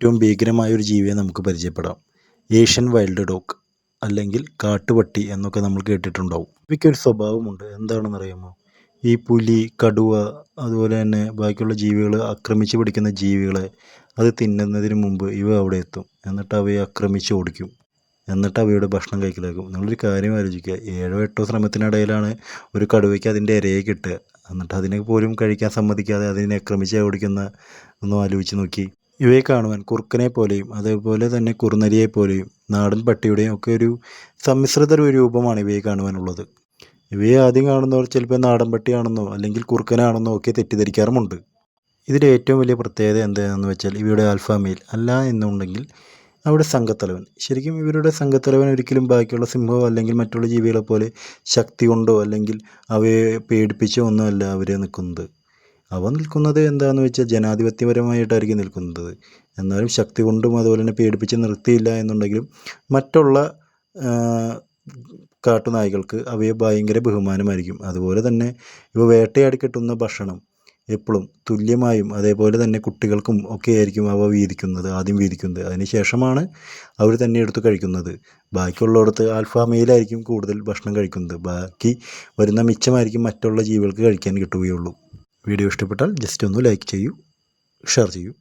ഏറ്റവും ഭീകരമായ ഒരു ജീവിയെ നമുക്ക് പരിചയപ്പെടാം. ഏഷ്യൻ വൈൽഡ് ഡോഗ് അല്ലെങ്കിൽ കാട്ടുപട്ടി എന്നൊക്കെ നമ്മൾ കേട്ടിട്ടുണ്ടാവും. ഇവയ്ക്കൊരു സ്വഭാവമുണ്ട്. എന്താണെന്ന് അറിയാമോ ഈ പുലി കടുവ അതുപോലെ തന്നെ ബാക്കിയുള്ള ജീവികൾ ആക്രമിച്ച് പിടിക്കുന്ന ജീവികളെ അത് തിന്നുന്നതിന് മുമ്പ് ഇവ അവിടെ എത്തും. എന്നിട്ട് അവയെ ആക്രമിച്ച് ഓടിക്കും. എന്നിട്ട് അവയുടെ ഭക്ഷണം കഴിക്കലാക്കും. നിങ്ങളൊരു കാര്യം ആലോചിക്കുക. ഏഴോ എട്ടോ ശ്രമത്തിനിടയിലാണ് ഒരു കടുവയ്ക്ക് അതിന്റെ ഇരയെ കിട്ടുക. എന്നിട്ട് അതിനെ പോലും കഴിക്കാൻ സമ്മതിക്കാതെ അതിനെ ആക്രമിച്ച് ഓടിക്കുന്ന ഒന്ന് ആലോചിച്ച് നോക്കി. ഇവയെ കാണുവാൻ കുറുക്കനെ പോലെയും അതേപോലെ തന്നെ കുറുനരിയെ പോലെയും നാടൻ പട്ടിയുടെയും ഒക്കെ ഒരു സമ്മിശ്രിത ഒരു രൂപമാണ് ഇവയെ കാണുവാനുള്ളത്. ഇവയെ ആദ്യം കാണുന്നവർ ചിലപ്പോൾ നാടൻ പട്ടിയാണെന്നോ അല്ലെങ്കിൽ കുറുക്കനാണെന്നോ ഒക്കെ തെറ്റിദ്ധരിക്കാറുമുണ്ട്. ഇതിന്റെ ഏറ്റവും വലിയ പ്രത്യേകത എന്താണെന്ന് വെച്ചാൽ ഇവയുടെ ആൽഫാമയിൽ അല്ല എന്നുണ്ടെങ്കിൽ അവിടെ സംഘത്തലവൻ. ശരിക്കും ഇവരുടെ സംഘത്തലവൻ ഒരിക്കലും ബാക്കിയുള്ള സിംഹമോ അല്ലെങ്കിൽ മറ്റുള്ള ജീവികളെ പോലെ ശക്തി കൊണ്ടോ അല്ലെങ്കിൽ അവയെ പേടിപ്പിച്ചോ ഒന്നുമല്ല അവർ നിൽക്കുന്നത്. അവ നിൽക്കുന്നത് എന്താണെന്ന് വെച്ചാൽ ജനാധിപത്യപരമായിട്ടായിരിക്കും നിൽക്കുന്നത്. എന്നാലും ശക്തി കൊണ്ടും അതുപോലെ തന്നെ പേടിപ്പിച്ച് നിർത്തിയില്ല എന്നുണ്ടെങ്കിലും മറ്റുള്ള കാട്ടുനായ്ക്കൾക്ക് അവയെ ഭയങ്കര ബഹുമാനമായിരിക്കും. അതുപോലെ തന്നെ ഇവ വേട്ടയാടി കിട്ടുന്ന ഭക്ഷണം എപ്പോഴും തുല്യമായും അതേപോലെ തന്നെ കുട്ടികൾക്കും ഒക്കെ ആയിരിക്കും അവ വീതിക്കുന്നത് ആദ്യം വീതിക്കുന്നത്. അതിന് ശേഷമാണ് അവർ തന്നെ എടുത്ത് കഴിക്കുന്നത്. ബാക്കിയുള്ളിടത്ത് ആൽഫാമയിലായിരിക്കും കൂടുതൽ ഭക്ഷണം കഴിക്കുന്നത്. ബാക്കി വരുന്ന മിച്ചമായിരിക്കും മറ്റുള്ള ജീവികൾക്ക് കഴിക്കാൻ കിട്ടുകയുള്ളൂ. വീഡിയോ ഇഷ്ടപ്പെട്ടാൽ ജസ്റ്റ് ഒന്ന് ലൈക്ക് ചെയ്യൂ ഷെയർ ചെയ്യൂ.